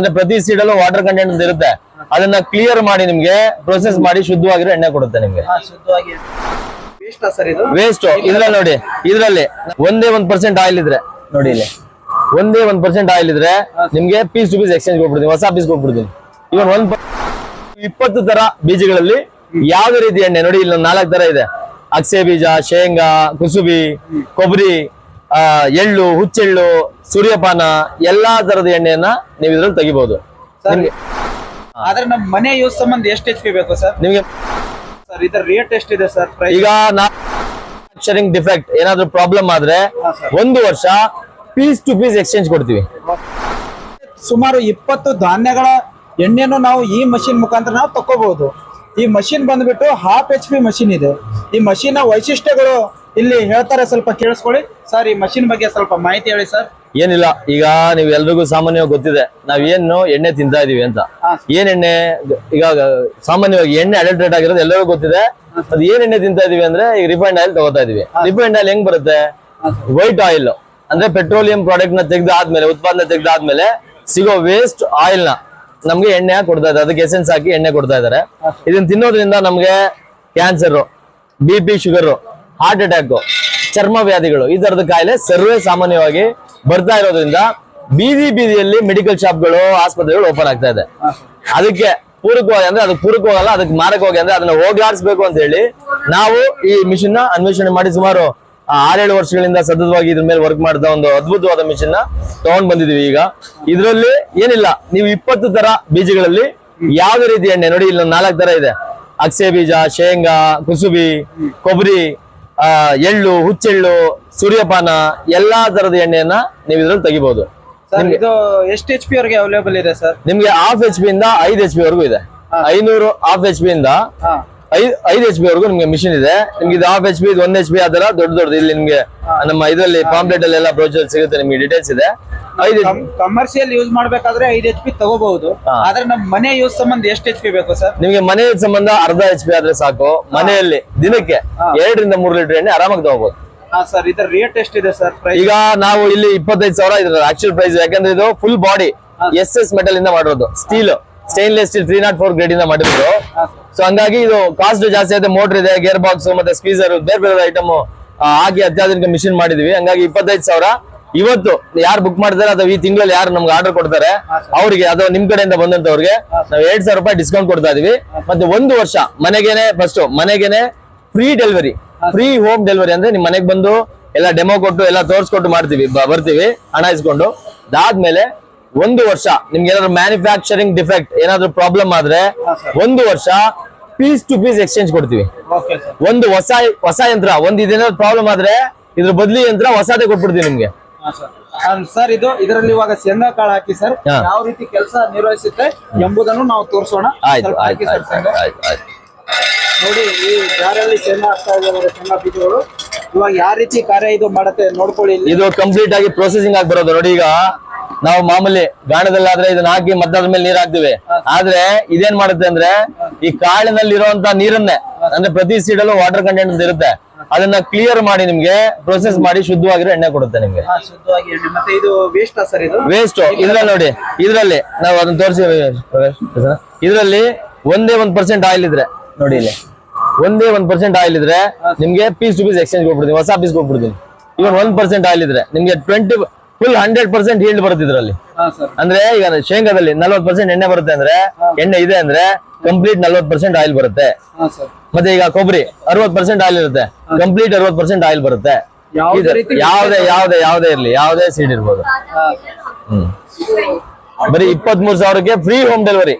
ಅಂದ್ರೆ ಪ್ರತಿ ಸೀಡಲ್ಲೂ water content ಅಂತ ಇರುತ್ತೆ. ಅದನ್ನ ಕ್ಲಿಯರ್ ಮಾಡಿ ನಿಮ್ಗೆ ಪ್ರೊಸೆಸ್ ಮಾಡಿ ಶುದ್ಧವಾಗಿರೋ ಎಣ್ಣೆ ಕೊಡುತ್ತೆ ನಿಮ್ಗೆ. ವೇಸ್ಟ್ ಇದ್ರಲ್ಲಿ ನೋಡಿ ಇದ್ರಲ್ಲಿ ಒಂದೇ ಒಂದ್ ಪರ್ಸೆಂಟ್ ಆಯಿಲ್ ಇದ್ರೆ ನೋಡಿ ಇಲ್ಲಿ. ಒಂದೇ ಒಂದ್ ಪರ್ಸೆಂಟ್ ಆಯಿಲ್ ಇದ್ರೆ ನಿಮ್ಗೆ ಪೀಸ್ ಟು ಪೀಸ್ ಎಕ್ಸ್ಚೇಂಜ್ ಕೊಟ್ಬಿಡ್ತೀನಿ ಹೊಸ ಪೀಸ್ ಕೊಟ್ಬಿಡ್ತೀನಿ. ಇವನ್ ಒಂದ್ ಇಪ್ಪತ್ತು ತರ ಬೀಜಗಳಲ್ಲಿ ಯಾವ ರೀತಿ ಎಣ್ಣೆ ನೋಡಿ ಇಲ್ಲಿ ನಾಲ್ಕು ತರ ಇದೆ. ಅಕ್ಸೆ ಬೀಜ ಶೇಂಗಾ ಕುಸುಬಿ ಕೊಬ್ಬರಿ ಎಳ್ಳು ಹುಚ್ಚೆಳ್ಳು ಸೂರ್ಯಪಾನ ಎಲ್ಲಾ ತರದ ಎಣ್ಣೆಯನ್ನ ನೀವು ಇದ್ರಲ್ಲಿ ತೆಗಿಬಹುದು ಆದ್ರೆ ನಮ್ಮ ಮನೆ ಯೂಸ್ ಸಂಬಂಧ ಎಷ್ಟು ಎಚ್ ಪಿ ಬೇಕು ಸರ್? ನಿಮಗೆ ಸರ್ ಇದರ ರೇಟ್ ಎಷ್ಟಿದೆ ಸರ್ ಈಗ ಮ್ಯಾನುಫ್ಯಾಕ್ಚರಿಂಗ್ ಡಿಫೆಕ್ಟ್ ಏನಾದ್ರೂ ಪ್ರಾಬ್ಲಮ್ ಆದ್ರೆ ಒಂದು ವರ್ಷ ಪೀಸ್ ಟು ಪೀಸ್ ಎಕ್ಸ್ಚೇಂಜ್ ಕೊಡ್ತೀವಿ. ಸುಮಾರು ಇಪ್ಪತ್ತು ಧಾನ್ಯಗಳ ಎಣ್ಣೆಯನ್ನು ನಾವು ಈ ಮಷಿನ್ ಮುಖಾಂತರ ನಾವು ತಕ್ಕೋಬಹುದು ಈ ಮಷಿನ್ ಬಂದ್ಬಿಟ್ಟು ಹಾಫ್ ಎಚ್ ಪಿ ಮಷಿನ್ ಇದೆ. ಈ ಮಷಿನ್ ವೈಶಿಷ್ಟ್ಯಗಳು ಇಲ್ಲಿ ಹೇಳ್ತಾರೆ ಸ್ವಲ್ಪ ಕೇಳಿಸ್ಕೊಳ್ಳಿ. ಸರ್ ಈ ಮಷಿನ್ ಬಗ್ಗೆ ಸ್ವಲ್ಪ ಮಾಹಿತಿ ಹೇಳಿ ಸರ್ ಏನಿಲ್ಲ ಈಗ ನೀವು ಎಲ್ರಿಗೂ ಸಾಮಾನ್ಯವಾಗಿ ಗೊತ್ತಿದೆ ನಾವ್ ಏನು ಎಣ್ಣೆ ತಿಂತಾ ಇದೀವಿ ಅಂತ. ಏನ್ ಎಣ್ಣೆ ಈಗ ಸಾಮಾನ್ಯವಾಗಿ ಎಣ್ಣೆ ಅಡಲ್ಟ್ರೇಟ್ ಆಗಿರೋದು ಎಲ್ಲರಿಗೂ ಗೊತ್ತಿದೆ. ಅದು ಏನ್ ಎಣ್ಣೆ ತಿಂತಾ ಇದೀವಿ ಅಂದ್ರೆ ಈಗ ರಿಫೈಂಡ್ ಆಯಿಲ್ ತಗೋತಾ ಇದೀವಿ. ರಿಫೈಂಡ್ ಆಯಿಲ್ ಹೆಂಗ್ ಬರುತ್ತೆ? ವೈಟ್ ಆಯಿಲ್ ಅಂದ್ರೆ ಪೆಟ್ರೋಲಿಯಂ ಪ್ರಾಡಕ್ಟ್ನ ತೆಗ್ದಾದ್ಮೇಲೆ ಉತ್ಪಾದನೆ ತೆಗ್ದಾದ್ಮೇಲೆ ಸಿಗೋ ವೇಸ್ಟ್ ಆಯಿಲ್ನ ನಮ್ಗೆ ಎಣ್ಣೆ ಕೊಡ್ತಾ ಇದ್ದಾರೆ. ಅದಕ್ಕೆ ಎಸೆನ್ಸ್ ಹಾಕಿ ಎಣ್ಣೆ ಕೊಡ್ತಾ ಇದ್ದಾರೆ. ಇದನ್ನ ತಿನ್ನೋದ್ರಿಂದ ನಮ್ಗೆ cancer B P sugar heart attack ಚರ್ಮ ವ್ಯಾಧಿಗಳು, ಈ ತರದ ಕಾಯಿಲೆ ಸರ್ವೇ ಸಾಮಾನ್ಯವಾಗಿ ಬರ್ತಾ ಇರೋದ್ರಿಂದ ಬೀದಿ ಬೀದಿಯಲ್ಲಿ ಮೆಡಿಕಲ್ ಶಾಪ್ಗಳು, ಆಸ್ಪತ್ರೆಗಳು ಓಪನ್ ಆಗ್ತಾ ಇದೆ. ಅದಕ್ಕೆ ಪೂರಕವಾಗಿ ಅಂದ್ರೆ ಅದಕ್ಕೆ ಪೂರಕವಾಗಲ್ಲ ಅದಕ್ಕೆ ಮಾರಕವಾಗಿ ಅಂದ್ರೆ ಅದನ್ನ ಹೋಗ್ಲಾಡಿಸ್ಬೇಕು ಅಂತ ಹೇಳಿ ನಾವು ಈ ಮಿಷನ್ನ ಅನ್ವೇಷಣೆ ಮಾಡಿ ಸುಮಾರು ಆರೇಳು ವರ್ಷಗಳಿಂದ ಸತತವಾಗಿ ಇದ್ರ ಮೇಲೆ ವರ್ಕ್ ಮಾಡಿದ ಒಂದು ಅದ್ಭುತವಾದ ಮಿಷನ್ನ ತಗೊಂಡ್ ಬಂದಿದೀವಿ ಈಗ. ಇದರಲ್ಲಿ ಏನಿಲ್ಲ, ನೀವು ಇಪ್ಪತ್ತು ತರ ಬೀಜಗಳಲ್ಲಿ ಯಾವ್ದೇ ರೀತಿ ಎಣ್ಣೆ, ನೋಡಿ ಇಲ್ಲಿ ನಾಲ್ಕು ತರ ಇದೆ. ಅಕ್ಸೆ ಬೀಜ, ಶೇಂಗಾ, ಕುಸುಬಿ, ಕೊಬ್ಬರಿ ಎಳ್ಳು ಹುಚ್ಚೆಳ್ಳು ಸೂರ್ಯಪಾನ ಎಲ್ಲಾ ತರದ ಎಣ್ಣೆಯನ್ನ ನೀವು ಇದ್ರಲ್ಲಿ ತೆಗಿಬಹುದು ಸರ್ ಇದು ಎಷ್ಟು ಎಚ್ ಪಿ ಅವ್ರಿಗೆ ಅವೈಲೇಬಲ್ ಇದೆ ಸರ್? ನಿಮ್ಗೆ ಹಾಫ್ ಎಚ್ ಪಿ ಇಂದ ಐದು ಎಚ್ ಪಿ ವರೆಗೂ ಇದೆ. ಐನೂರು ಹಾಫ್ ಎಚ್ ಪಿ ಇಂದ ಐದ್ ಐದು ಎಚ್ ಬಿ ವರೆಗೂ ನಿಮ್ಗೆ ಮಿಷಿನ್ ಇದೆ. ನಿಮ್ಗೆ ಇದು ಹಾಫ್ ಎಚ್ ಬಿ ಇದು ಒಂದ್ ಎಚ್ ಬಿ ಆತರ ದೊಡ್ಡ ದೊಡ್ಡ ಇಲ್ಲಿ ನಿಮ್ಗೆ ನಮ್ಮ ಇದರಲ್ಲಿ ಪಾಂಪ್ಲೆಟ್ ಅಲ್ಲಿ ಎಲ್ಲ ಬ್ರೋಚರ್ ಸಿಗುತ್ತೆ ನಿಮ್ಗೆ ಡೀಟೇಲ್ಸ್ ಇದೆ. ಐದು ಕಮರ್ಷಿಯಲ್ ಯೂಸ್ ಮಾಡ್ಬೇಕಾದ್ರೆ ಐದು ಎಚ್ ಪಿ ತಗೋಬಹುದು. ಆದ್ರೆ ನಮ್ ಮನೆ ಯೂಸ್ ಸಂಬಂಧ ಎಷ್ಟು ಎಚ್ ಪಿ ಬೇಕು ಸರ್? ನಿಮ್ಗೆ ಮನೆ ಸಂಬಂಧ ಅರ್ಧ ಎಚ್ ಪಿ ಆದ್ರೆ ಸಾಕು. ಮನೆಯಲ್ಲಿ ದಿನಕ್ಕೆ ಎರಡರಿಂದ ಮೂರು ಲೀಟರ್ ಎಣ್ಣೆ ಆರಾಮಾಗಿ ತಗೋಬಹುದು. ಸರ್ ಇದರ ರೇಟ್ ಎಷ್ಟಿದೆ ಸರ್ ಈಗ ನಾವು ಇಲ್ಲಿ ಇಪ್ಪತ್ತೈದು ಸಾವಿರ ಇದ್ರ ಆಕ್ಚುಲ್ ಪ್ರೈಸ್ ಯಾಕಂದ್ರೆ ಇದು full body S S metal ಇಂದ ಮಾಡಿರೋದು. Steel stainless steel three not four grade ಇಂದ ಮಾಡಿದ್ರು. ಸೊ ಹಂಗಾಗಿ ಇದು ಕಾಸ್ಟ್ ಜಾಸ್ತಿ ಆಯ್ತು ಮೋಟರ್ ಇದೆ ಗೇರ್ ಬಾಕ್ಸ್ ಮತ್ತೆ ಸ್ಪೀಸರ್ ಬೇರೆ ಬೇರೆ ಐಟಮ್ ಹಾಕಿ ಅತ್ಯಾಧುನಿಕ ಮಿಷಿನ್ ಮಾಡಿದೀವಿ. ಹಂಗಾಗಿ ಇಪ್ಪತ್ತೈದು ಸಾವಿರ. ಇವತ್ತು ಯಾರು ಬುಕ್ ಮಾಡ್ತಾರೆ ಅಥವಾ ಈ ತಿಂಗಳಲ್ಲಿ ಯಾರು ನಮ್ಗೆ ಆರ್ಡರ್ ಕೊಡ್ತಾರೆ ಅವರಿಗೆ ಅಥವಾ ನಿಮ್ ಕಡೆಯಿಂದ ಬಂದಂತವ್ರಿಗೆ ನಾವು ಎರಡ್ ಸಾವಿರ ರೂಪಾಯಿ ಡಿಸ್ಕೌಂಟ್ ಕೊಡ್ತಾ ಇದೀವಿ. ಮತ್ತೆ ಒಂದು ವರ್ಷ ಮನೆಗೇನೆ first ಮನೆಗೇನೆ free delivery free home delivery ಅಂದ್ರೆ ನಿಮ್ ಮನೆಗೆ ಬಂದು ಎಲ್ಲ ಡೆಮೋ ಕೊಟ್ಟು ಎಲ್ಲ ತೋರಿಸ್ಕೊಟ್ಟು ಮಾಡ್ತೀವಿ ಬರ್ತೀವಿ ಹಣ ಇಸ್ಕೊಂಡು. ಅದಾದ್ಮೇಲೆ ಒಂದು ವರ್ಷ. ನಿಮ್ಗೆ ಏನಾದ್ರು ಮ್ಯಾನುಫ್ಯಾಕ್ಚರಿಂಗ್ ಡಿಫೆಕ್ಟ್ ಏನಾದ್ರು ಪ್ರಾಬ್ಲಮ್ ಆದ್ರೆ ಒಂದು ವರ್ಷ ಪೀಸ್ ಟು ಪೀಸ್ ಎಕ್ಸ್ಚೇಂಜ್ ಕೊಡ್ತೀವಿ. ಒಂದು ಹೊಸ ಹೊಸ ಯಂತ್ರ ಒಂದ್ ಇದೇನಾದ್ರು ಪ್ರಾಬ್ಲಮ್ ಆದ್ರೆ ಇದ್ರ ಬದ್ಲಿ ಯಂತ್ರ ಹೊಸದೇ ಕೊಟ್ಬಿಡ್ತೀವಿ ನಿಮ್ಗೆ. ಸರ್ ಇದು ಇದರಲ್ಲಿ ಇವಾಗ ಶೇಂಗಾ ಕಾಳು ಹಾಕಿ ಸರ್ ಯಾವ ರೀತಿ ಕೆಲಸ ನಿರ್ವಹಿಸುತ್ತೆ ಎಂಬುದನ್ನು ನಾವು ತೋರಿಸೋಣ. ನೋಡಿ ಈ ಜಾರಲ್ಲಿ ಶೇಂಗಾ ಹಾಕ್ತಾ ಇದ್ದಾರೆ ಶೇಂಗಾ ಬೀಜಗಳು. ಇವಾಗ ಯಾವ ರೀತಿ ಕಾರ್ಯ ಇದು ಮಾಡುತ್ತೆ ನೋಡ್ಕೊಳ್ಳಿ ಇದು ಕಂಪ್ಲೀಟ್ ಆಗಿ ಪ್ರೊಸೆಸಿಂಗ್ ಆಗಿ ಬರೋದು. ನೋಡಿ ಈಗ ನಾವು ಮಾಮೂಲಿ ಗಾಣದಲ್ಲಾದ್ರೆ ಇದನ್ನ ಹಾಕಿ ಅದ್ರ ಮೇಲೆ ನೀರ್ ಹಾಕ್ತಿವಿ ಆದ್ರೆ ಇದೇನ್ ಮಾಡುತ್ತೆ ಅಂದ್ರೆ ಈ ಕಾಳಿನಲ್ಲಿ ಇರುವಂತ ನೀರನ್ನೇ ಅಂದ್ರೆ ಪ್ರತಿ ಸೀಡಲ್ಲೂ ವಾಟರ್ ಕಂಟೆಂಟ್ ಅಂತ ಇರುತ್ತೆ. ಅದನ್ನ ಕ್ಲಿಯರ್ ಮಾಡಿ ನಿಮ್ಗೆ ಪ್ರೊಸೆಸ್ ಮಾಡಿ ಶುದ್ಧವಾಗಿರೋ ಎಣ್ಣೆ ಕೊಡುತ್ತೆ ನಿಮ್ಗೆ. ವೇಸ್ಟ್ ಇದ್ರಲ್ಲಿ ನೋಡಿ ಇದ್ರಲ್ಲಿ ನಾವು ಅದನ್ನ ತೋರಿಸಿ ಇದ್ರಲ್ಲಿ ಒಂದೇ ಒಂದ್ ಪರ್ಸೆಂಟ್ ಆಯಿಲ್ ಇದ್ರೆ ನೋಡಿ ಇಲ್ಲಿ. ಒಂದೇ ಒಂದ್ ಪರ್ಸೆಂಟ್ ಆಯಿಲ್ ಇದ್ರೆ ನಿಮ್ಗೆ ಪೀಸ್ ಟು ಪೀಸ್ ಎಕ್ಸ್ಚೇಂಜ್ ಕೊಟ್ಬಿಡ್ತೀನಿ ಹೊಸ ಪೀಸ್ ಕೊಟ್ಬಿಡ್ತೀನಿ. ಇವನ್ ಒಂದ್ ಪರ್ಸೆಂಟ್ ಆಯಿಲ್ ಇದ್ರೆ ನಿಮ್ಗೆ twenty full hundred percent yield ಬರುತ್ತೆ ಇದ್ರಲ್ಲಿ. ಅಂದ್ರೆ ಈಗ ಶೇಂಗಾದಲ್ಲಿ ನಲ್ವತ್ ಪರ್ಸೆಂಟ್ ಎಣ್ಣೆ ಬರುತ್ತೆ ಅಂದ್ರೆ ಎಣ್ಣೆ ಇದೆ ಅಂದ್ರೆ ಕಂಪ್ಲೀಟ್ ನಲ್ವತ್ ಪರ್ಸೆಂಟ್ ಆಯಿಲ್ ಬರುತ್ತೆ. ಮತ್ತೆ ಈಗ ಕೊಬ್ಬರಿ ಅರವತ್ ಪರ್ಸೆಂಟ್ ಆಯಿಲ್ ಇರುತ್ತೆ. ಕಂಪ್ಲೀಟ್ ಅರವತ್ ಪರ್ಸೆಂಟ್ ಆಯಿಲ್ ಬರುತ್ತೆ. ಯಾವುದೇ ಯಾವ್ದೇ ಯಾವ್ದೇ ಇರ್ಲಿ ಯಾವ್ದೇ ಸೀಡ್ ಇರ್ಬೋದು. ಹ್ಮ್. ಬರೀ ಇಪ್ಪತ್ತ್ ಮೂರು ಸಾವಿರಕ್ಕೆ ಫ್ರೀ ಹೋಮ್ ಡೆಲಿವರಿ